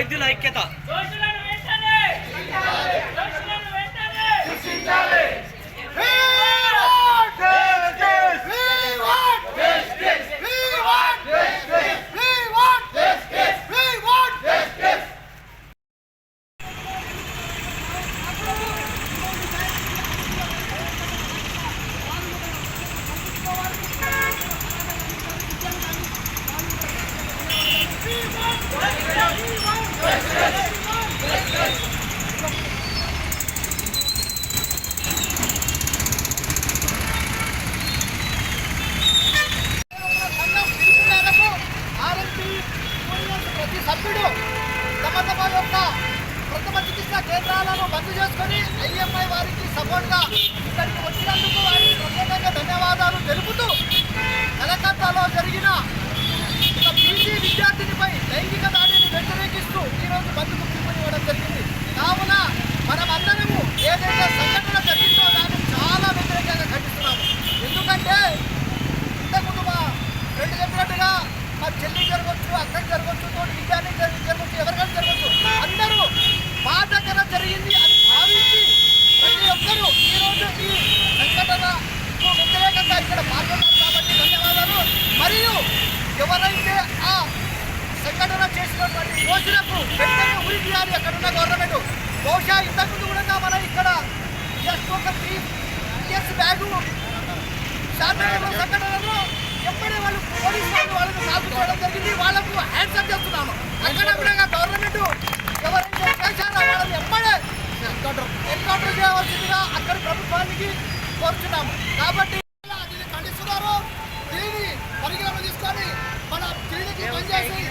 వైద్యుల ఐక్యత దోషులను వెంటనే దోషులను వెంటనే జరగచ్చు అక్కడ జరగచ్చు తోటి విద్యార్థి జరగచ్చు ఎవరికైనా జరగచ్చు. అందరూ మా దగ్గర జరిగింది అని భావించి ప్రతి ఒక్కరూ ఈరోజు ఈ సంఘటన వ్యతిరేకంగా ఇక్కడ పాల్గొన్నారు కాబట్టి ధన్యవాదాలు. మరియు ఎవరైతే ఆ సంఘటన చేసినటువంటి రోజులకు వెంటనే ఉరి తీయాలి అక్కడ ఉన్న గవర్నమెంట్. బహుశా ఇంతకుముందు కూడా మనం ఇక్కడ జస్ట్ ఒక త్రీ ఇయర్స్ బ్యాగు శాంతినగర్ సంఘటనలో ఎప్పుడే వాళ్ళు పోలీసు వాళ్ళు వాళ్ళని కాల్చుకోవడం జరిగింది. వాళ్ళకు హ్యాండ్సప్ చేస్తున్నాము అక్కడ గవర్నమెంట్ ఎవరైతే చేశారో వాళ్ళని ఎప్పుడే ఎన్కౌంటర్ చేయవలసిందిగా అక్కడ ప్రభుత్వానికి కోరుతున్నాము కాబట్టి దీన్ని ఖండిస్తున్నారు దీన్ని పరిగణన తీసుకొని మన దీనికి పనిచేసి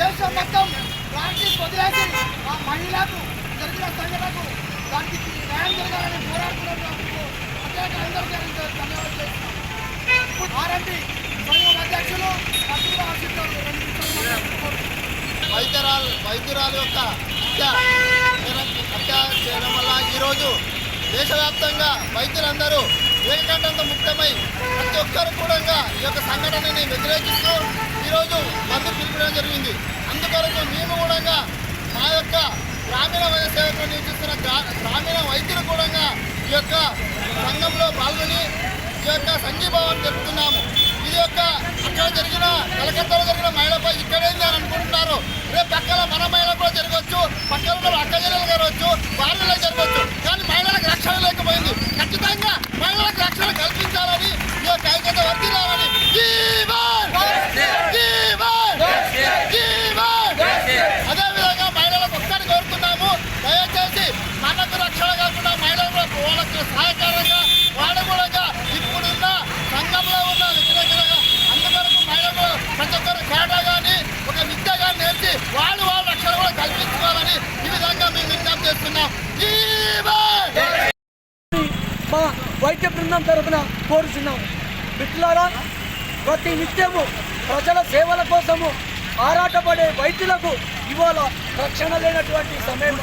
దేశం మొత్తం ప్రాక్టీస్ వదిలేసి ఆ మహిళకు జరిగిన సంఘటనకు దానికి న్యాయం జరగాలని పోరాడుతున్నందుకు ప్రత్యేక అందరికీ ధన్యవాదాలు వైద్యరాలు వైద్యురాలు యొక్క హత్య హత్య చేయడం వల్ల ఈరోజు దేశవ్యాప్తంగా వైద్యులందరూ ఏకకంఠంతో ముక్తమై ప్రతి ఒక్కరు కూడా ఈ యొక్క సంఘటనని వ్యతిరేకిస్తూ ఈరోజు మందు పిలిపడం జరిగింది. అందుకొరకు మేము కూడా మా యొక్క గ్రామీణ వైద్య సేవకులు నియోజిస్తున్న గ్రా- గ్రామీణ వైద్యులు కూడా ఈ యొక్క సంఘంలో పాల్గొని యొక్క సంఘీభావం తెలుపుతున్నాము ఇది యొక్క అక్కడ జరిగిన కలకత్తాలో జరిగిన మహిళపై ఇక్కడైంది అని అనుకుంటున్నారు రేపు పక్కన మన మహిళ కూడా జరగవచ్చు పక్కన ఉన్న అక్క జిల్లలు జరగవచ్చు భార్యలకు జరగవచ్చు కానీ మహిళలకు రక్షణ లేకపోయింది ఖచ్చితంగా మహిళలకు రక్షణ కల్పించాలని ఈ యొక్క ఐక్యత వర్తిల్లాలని జీవన్! జీవన్! జీవన్! అదేవిధంగా మహిళలకు ఒక్కటి కోరుతున్నాము దయచేసి మనకు రక్షణ కాకుండా మహిళలు కూడా వాళ్ళకి సహాయకరంగా వాళ్ళు కూడా ఇప్పుడున్న సంఘంలో ఉన్న వ్యతిరేకంగా అందువరకు మహిళలు ప్రతి ఒక్కరు కేటా కానీ ఒక విద్య కానీ నేర్చి వాళ్ళు వాళ్ళ రక్షణ కూడా కల్పించుకోవాలని ఈ విధంగా మేము మా వైద్య బృందం తరఫున కోరుచున్నాము మిత్రులారా ప్రతి నిత్యము ప్రజల సేవల కోసము ఆరాటపడే వైద్యులకు ఇవాళ రక్షణ లేనటువంటి సమయం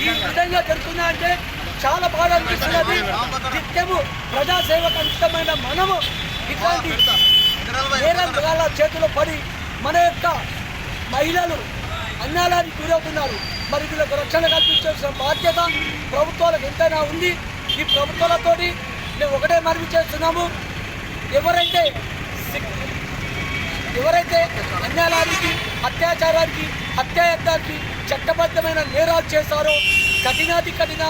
ఈ విధంగా జరుగుతున్నా అంటే చాలా బాగా అనిపిస్తున్నది. నిత్యము ప్రజాసేవకు అంకితమైన మనము ఇట్లాంటి నేరాల చేతిలో పడి మన యొక్క మహిళలు అన్యాయానికి గురవుతున్నారు. మరి వీళ్ళకు రక్షణ కల్పించాల్సిన బాధ్యత ప్రభుత్వాలకు ఎంతైనా ఉంది. ఈ ప్రభుత్వాలతో మేము ఒకటే మనవి చేస్తున్నాము. ఎవరైతే ఎవరైతే అన్యాయానికి అత్యాచారానికి హత్యాయత్నానికి చట్టబద్ధమైన నేరాలు చేశారో కఠినాతి కఠిన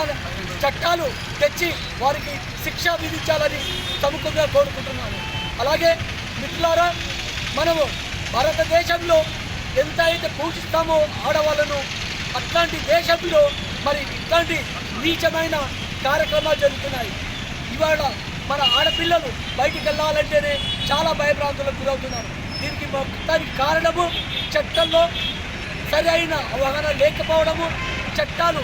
చట్టాలు తెచ్చి వారికి శిక్ష విధించాలని ప్రముఖంగా కోరుకుంటున్నాను అలాగే మిత్రులారా మనము భారతదేశంలో ఎంత అయితే పూజిస్తామో ఆడవాళ్ళను అట్లాంటి దేశంలో మరి ఇట్లాంటి నీచమైన కార్యక్రమాలు జరుగుతున్నాయి. ఇవాళ మన ఆడపిల్లలు బయటికి వెళ్ళాలంటేనే చాలా భయభ్రాంతులకు గురవుతున్నారు. దీనికి మొత్తానికి కారణము చట్టంలో సరైన అవగాహన లేకపోవడము చట్టాలు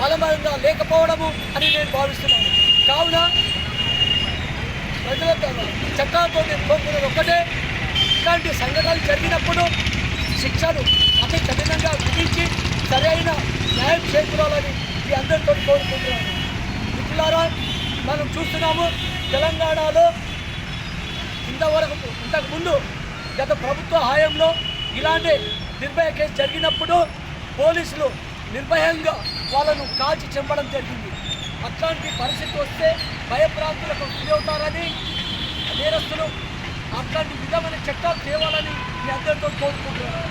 బలమంగా లేకపోవడము అని నేను భావిస్తున్నాను. కావున ప్రజల చట్టాలతో నేను కోరుకున్నది ఒక్కటే. ఇలాంటి సంఘటనలు జరిగినప్పుడు శిక్షను అతి కఠినంగా విధించి సరైన న్యాయం చేకూరాలని మీ అందరితో కోరుకుంటున్నాను. మిత్రులారా మనం చూస్తున్నాము తెలంగాణలో ఇంతవరకు ఇంతకు ముందు గత ప్రభుత్వ హయాంలో ఇలాంటి నిర్భయ కేసు జరిగినప్పుడు పోలీసులు నిర్భయంగా వాళ్ళను కాల్చి చెంపడం జరిగింది. అట్లాంటి పరిస్థితి వస్తే భయప్రాంతులకు గురవుతారని నేరస్తులు అట్లాంటి విధమైన చట్టాలు తేవాలని మీ అందరితో కోరుకుంటున్నారు